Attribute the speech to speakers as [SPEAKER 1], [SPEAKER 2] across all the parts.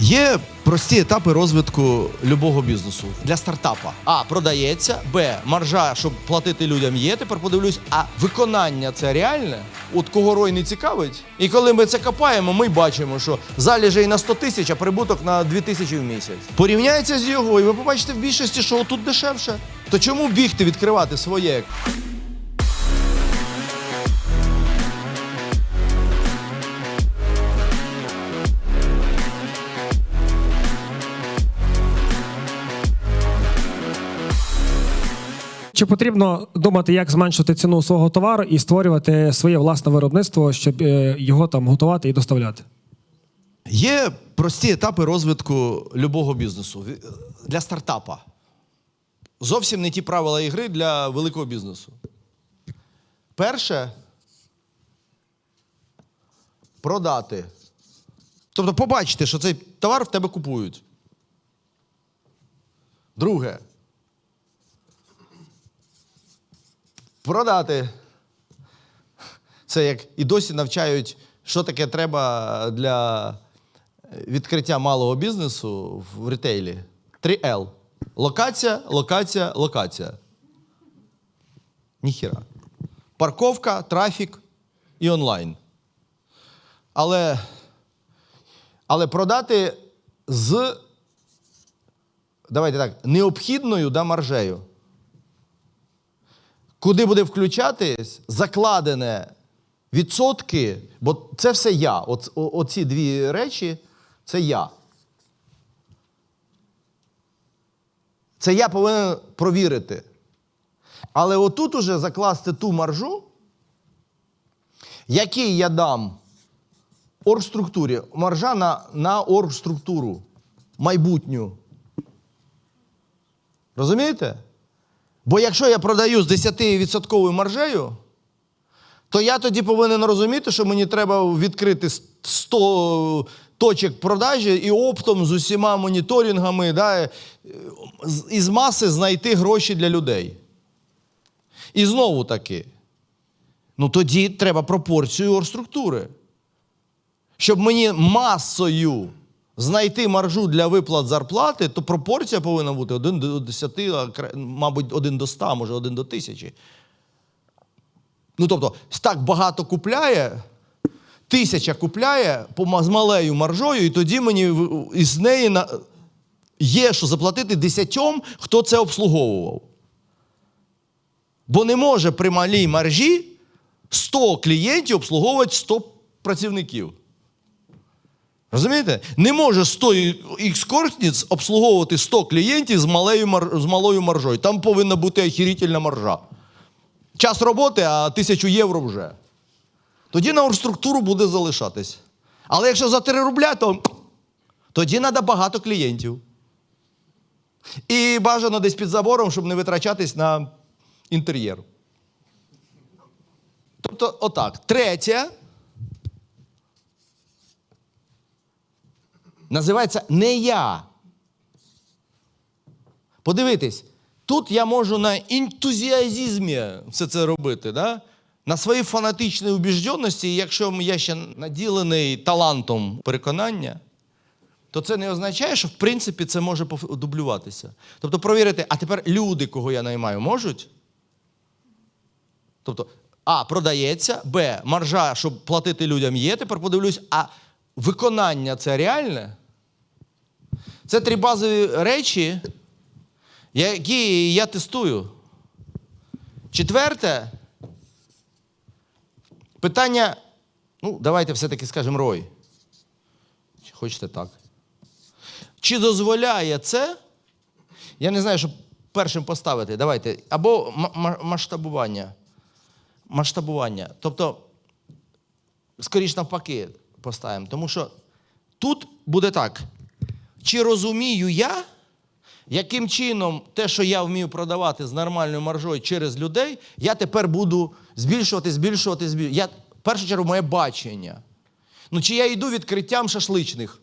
[SPEAKER 1] Є прості етапи розвитку любого бізнесу для стартапа. А продається, Б. Маржа, щоб платити людям, є. Тепер подивлюсь, а виконання це реальне? От кого рой не цікавить. І коли ми це копаємо, ми бачимо, що залежей на 100 тисяч, а прибуток на 2 тисячі в місяць. Порівняється з його, і ви побачите в більшості, що тут дешевше. То чому бігти відкривати своє?
[SPEAKER 2] Чи потрібно думати, як зменшити ціну свого товару і створювати своє власне виробництво, щоб е, його там готувати і доставляти?
[SPEAKER 1] Є прості етапи розвитку любого бізнесу для стартапа. Зовсім не ті правила ігри для великого бізнесу. Перше продати. Тобто побачити, що цей товар в тебе купують. Друге. Продати. Це як і досі навчають, що таке треба для відкриття малого бізнесу в ретейлі. 3L. Локація, локація, локація. Ніхіра. Парковка, трафік і онлайн. Але, але продати з, давайте так, необхідною да, маржею. Куди буде включатись закладене відсотки, бо це все я. От, о- оці дві речі це я. Це я повинен провірити. Але отут уже закласти ту маржу, який я дам оргструктурі. Маржа на, на оргструктуру майбутню. Розумієте? Бо якщо я продаю з 10% маржею, то я тоді повинен розуміти, що мені треба відкрити 100 точок продажі і оптом з усіма моніторингами да, із маси знайти гроші для людей. І знову таки, ну тоді треба пропорцію оргструктури. Щоб мені масою знайти маржу для виплат зарплати, то пропорція повинна бути 1 до 10, мабуть, 1 до 100, може 1 до 1000. Ну, тобто, так багато купляє, тисяча купляє з малею маржою, і тоді мені із неї є, що заплатити десятьом, хто це обслуговував. Бо не може при малій маржі 100 клієнтів обслуговувати 100 працівників. Розумієте? Не може 100 ікскортниць обслуговувати 100 клієнтів з, малею з малою маржою. Там повинна бути охерительна маржа. Час роботи, а тисячу євро вже. Тоді на оргструктуру буде залишатись. Але якщо за 3 рубля, то тоді треба багато клієнтів. І бажано десь під забором, щоб не витрачатись на інтер'єр. Тобто, отак. Третє. Називається не я. Подивитись, тут я можу на ентузіазмі все це робити, да? на своїй фанатичній убіжденності, якщо я ще наділений талантом переконання, то це не означає, що в принципі це може дублюватися. Тобто провірити, а тепер люди, кого я наймаю, можуть? Тобто, А, продається, Б, маржа, щоб платити людям, є. Тепер подивлюсь, а виконання це реальне? Це три базові речі, які я тестую. Четверте. Питання, ну, давайте все-таки скажемо рой. Чи хочете так? Чи дозволяє це? Я не знаю, що першим поставити. Давайте. Або ма- ма- масштабування. Масштабування. Тобто, скоріш навпаки, поставимо. Тому що тут буде так. Чи розумію я, яким чином те, що я вмію продавати з нормальною маржою через людей, я тепер буду збільшувати, збільшувати, збільшувати. Я, в першу чергу, моє бачення. Ну, чи я йду відкриттям шашличних?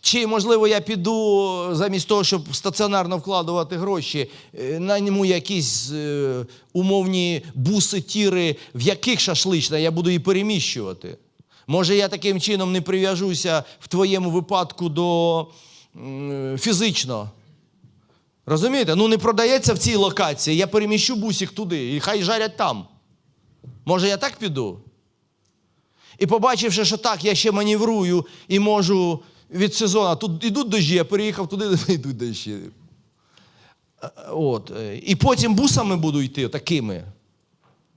[SPEAKER 1] Чи, можливо, я піду замість того, щоб стаціонарно вкладувати гроші, е, найму якісь е, умовні буси, тіри, в яких шашлична, я буду її переміщувати. Може, я таким чином не прив'яжуся в твоєму випадку до фізично. Розумієте? Ну не продається в цій локації. Я переміщу бусик туди і хай жарять там. Може, я так піду? І побачивши, що так, я ще маневрую і можу від сезону. Тут йдуть дощі, я переїхав туди, йдуть дощі. Е, От. е, І потім бусами буду йти такими.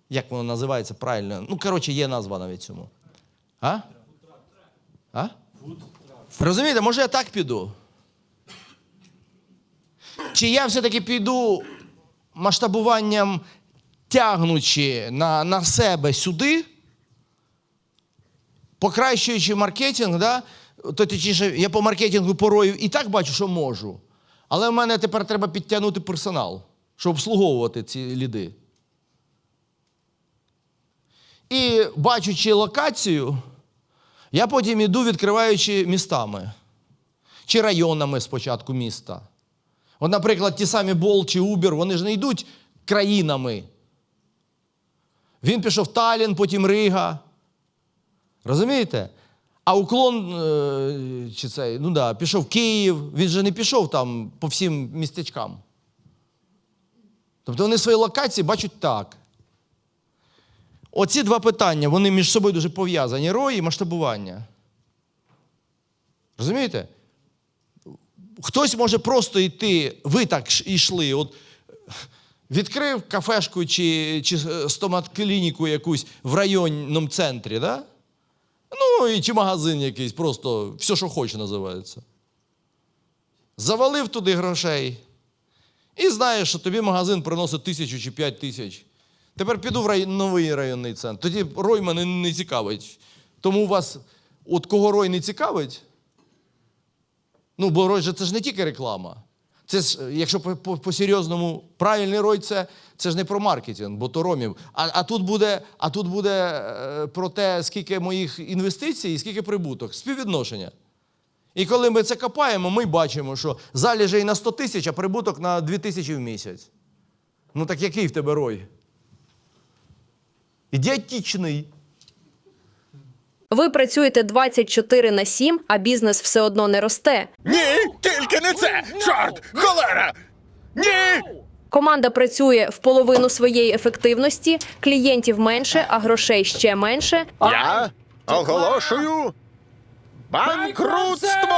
[SPEAKER 1] Як воно називається правильно? Ну, коротше, є назва навіть цьому. А? А? Розумієте, може я так піду? Чи я все-таки піду масштабуванням, тягнучи на, на себе сюди, покращуючи маркетинг, да? то точніше, я по маркетингу порою і так бачу, що можу. Але в мене тепер треба підтягнути персонал, щоб обслуговувати ці ліди. І бачучи локацію, я потім іду, відкриваючи містами чи районами спочатку міста. От, наприклад, ті самі Бол чи Uber, вони ж не йдуть країнами. Він пішов Талін, потім Рига. Розумієте? А уклон, е, чи цей, ну да, пішов Київ, він же не пішов там по всім містечкам. Тобто вони свої локації бачать так. Оці два питання, вони між собою дуже пов'язані: рой і масштабування. Розумієте? Хтось може просто йти, ви так йшли, от відкрив кафешку чи, чи стоматклініку якусь в районному центрі, да? ну і чи магазин якийсь, просто все, що хоче, називається. Завалив туди грошей. І знаєш, що тобі магазин приносить тисячу чи п'ять тисяч. Тепер піду в рай... новий районний центр. Тоді рой мене не цікавить. Тому вас, от кого рой не цікавить, Ну, бо рой же це ж не тільки реклама. Це ж, якщо по- по- по-серйозному, правильний рой це, це ж не про маркетинг, бо то ромів. А, а тут буде, а тут буде е, про те, скільки моїх інвестицій і скільки прибуток, співвідношення. І коли ми це копаємо, ми бачимо, що залежей на 100 тисяч, а прибуток на 2 тисячі в місяць. Ну так який в тебе рой? Ідіотичний.
[SPEAKER 3] Ви працюєте 24 на 7, а бізнес все одно не росте.
[SPEAKER 4] Ні, тільки не це! Чорт! Холера! Ні!
[SPEAKER 3] Команда працює в половину своєї ефективності, клієнтів менше, а грошей ще менше.
[SPEAKER 4] Я оголошую банкрутство!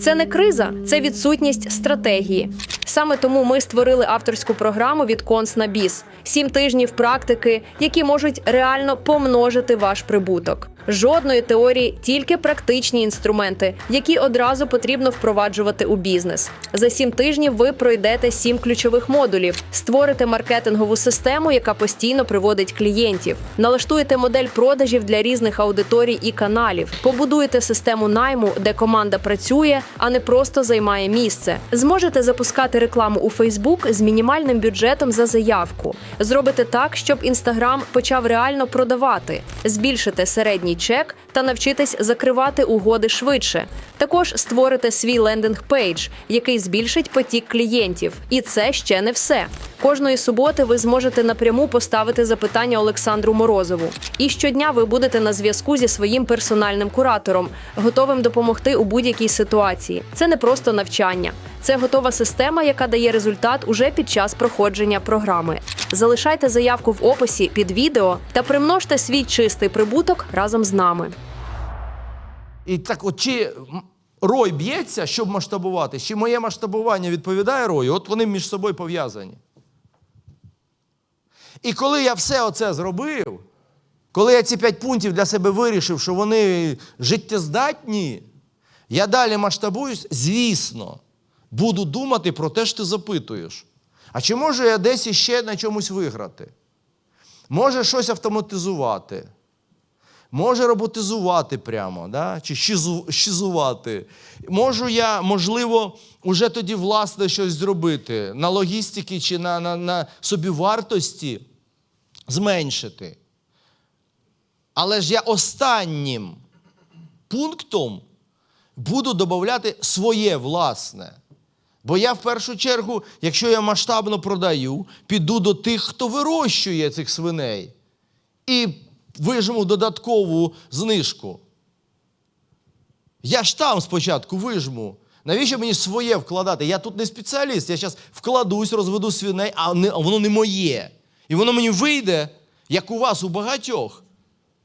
[SPEAKER 3] Це не криза, це відсутність стратегії. Саме тому ми створили авторську програму від Конс на біс. Сім тижнів практики, які можуть реально помножити ваш прибуток. Жодної теорії, тільки практичні інструменти, які одразу потрібно впроваджувати у бізнес. За сім тижнів ви пройдете сім ключових модулів, створите маркетингову систему, яка постійно приводить клієнтів, налаштуєте модель продажів для різних аудиторій і каналів, побудуєте систему найму, де команда працює, а не просто займає місце. Зможете запускати рекламу у Фейсбук з мінімальним бюджетом за заявку. Зробите так, щоб інстаграм почав реально продавати, збільшите середній чек та навчитесь закривати угоди швидше. Також створите свій лендинг-пейдж, який збільшить потік клієнтів. І це ще не все. Кожної суботи ви зможете напряму поставити запитання Олександру Морозову. І щодня ви будете на зв'язку зі своїм персональним куратором, готовим допомогти у будь-якій ситуації. Це не просто навчання, це готова система, яка дає результат уже під час проходження програми. Залишайте заявку в описі під відео та примножте свій чистий прибуток разом з нами.
[SPEAKER 1] І так, от чи рой б'ється, щоб масштабувати, чи моє масштабування відповідає рою, от вони між собою пов'язані. І коли я все оце зробив, коли я ці п'ять пунктів для себе вирішив, що вони життєздатні, я далі масштабуюсь, звісно, буду думати про те, що ти запитуєш. А чи можу я десь іще на чомусь виграти? Може щось автоматизувати? Може роботизувати прямо, да? чи щизу, щизувати. Можу я, можливо, уже тоді власне щось зробити на логістики чи на, на, на собівартості зменшити. Але ж я останнім пунктом буду додати своє власне. Бо я в першу чергу, якщо я масштабно продаю, піду до тих, хто вирощує цих свиней. І вижму додаткову знижку. Я ж там спочатку вижму. Навіщо мені своє вкладати? Я тут не спеціаліст. Я зараз вкладусь, розведу свиней, а, воно не моє. І воно мені вийде, як у вас, у багатьох.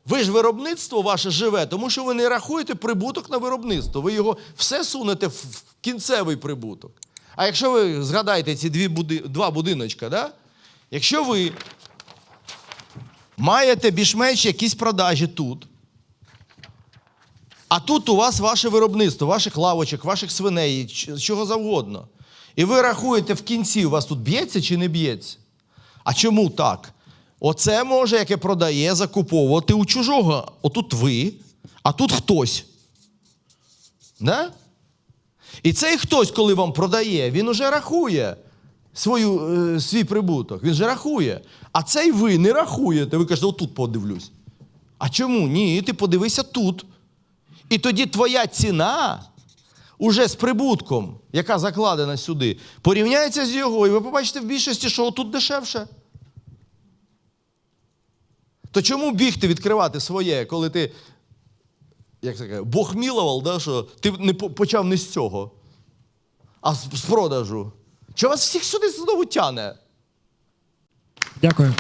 [SPEAKER 1] Ви ж виробництво ваше живе, тому що ви не рахуєте прибуток на виробництво. Ви його все сунете в кінцевий прибуток. А якщо ви згадаєте ці дві буди, два будиночка, да? якщо ви маєте більш-менш якісь продажі тут, а тут у вас ваше виробництво, ваших лавочок, ваших свиней, чого завгодно. І ви рахуєте в кінці, у вас тут б'ється чи не б'ється. А чому так? Оце може, яке продає, закуповувати у чужого. Отут ви, а тут хтось. Да? І цей хтось, коли вам продає, він уже рахує свою, е, свій прибуток. Він же рахує. А цей ви не рахуєте. Ви кажете, отут подивлюсь. А чому? Ні, ти подивися тут. І тоді твоя ціна уже з прибутком, яка закладена сюди, порівняється з його, і ви побачите в більшості, що тут дешевше. То чому бігти відкривати своє, коли ти, як це каже, Бог мілував, да, що ти не почав не з цього, а з, продажу? Чого вас всіх сюди знову тяне?
[SPEAKER 2] Дякую.